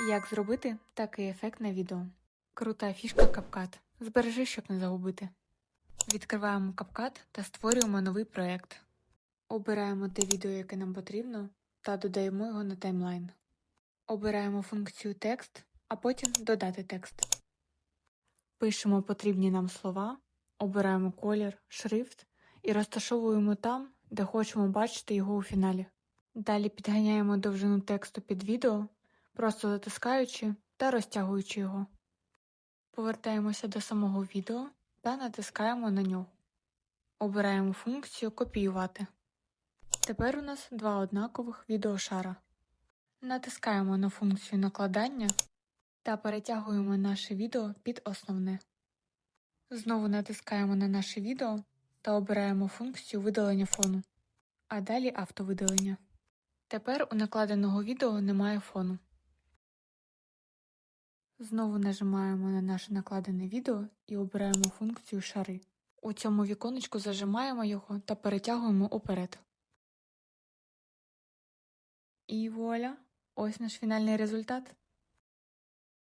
Як зробити такий ефект на відео? Крута фішка CapCut. Збережи, щоб не загубити. Відкриваємо CapCut та створюємо новий проєкт. Обираємо те відео, яке нам потрібно, та додаємо його на таймлайн. Обираємо функцію текст, а потім додати текст. Пишемо потрібні нам слова, обираємо колір, шрифт і розташовуємо там, де хочемо бачити його у фіналі. Далі підганяємо довжину тексту під відео, просто затискаючи та розтягуючи його. Повертаємося до самого відео та натискаємо на нього. Обираємо функцію Копіювати. Тепер у нас два однакових відеошара. Натискаємо на функцію накладання та перетягуємо наше відео під основне. Знову натискаємо на наше відео та обираємо функцію видалення фону, а далі автовидалення. Тепер у накладеного відео немає фону. Знову нажимаємо на наше накладене відео і обираємо функцію шари. У цьому віконечку зажимаємо його та перетягуємо уперед. І вуаля! Ось наш фінальний результат.